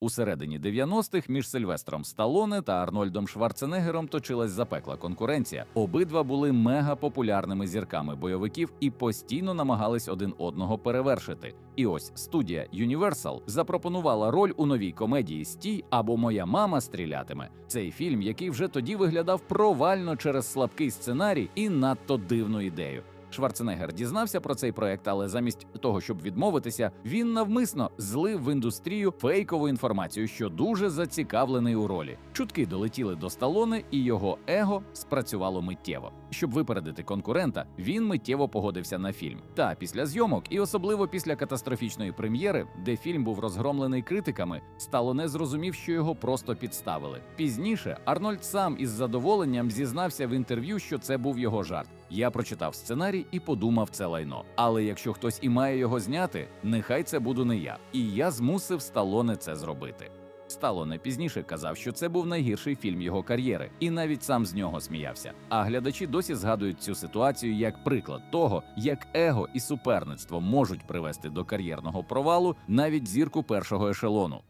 У середині 90-х між Сильвестром Сталоне та Арнольдом Шварценеггером точилась запекла конкуренція. Обидва були мегапопулярними зірками бойовиків і постійно намагались один одного перевершити. І ось студія Universal запропонувала роль у новій комедії Стій або Моя мама стрілятиме. Цей фільм, який вже тоді виглядав провально через слабкий сценарій і надто дивну ідею. Шварценеггер дізнався про цей проект, але замість того, щоб відмовитися, він навмисно злив в індустрію фейкову інформацію, що дуже зацікавлений у ролі. Чутки долетіли до Сталоне, і його его спрацювало миттєво. Щоб випередити конкурента, він миттєво погодився на фільм. Та після зйомок, і особливо після катастрофічної прем'єри, де фільм був розгромлений критиками, Сталоне зрозумів, що його просто підставили. Пізніше Арнольд сам із задоволенням зізнався в інтерв'ю, що це був його жарт. Я прочитав сценарій і подумав це лайно. Але якщо хтось і має його зняти, нехай це буду не я. І я змусив Сталоне це зробити. Сталоне пізніше казав, що це був найгірший фільм його кар'єри, і навіть сам з нього сміявся. А глядачі досі згадують цю ситуацію як приклад того, як его і суперництво можуть привести до кар'єрного провалу навіть зірку першого ешелону.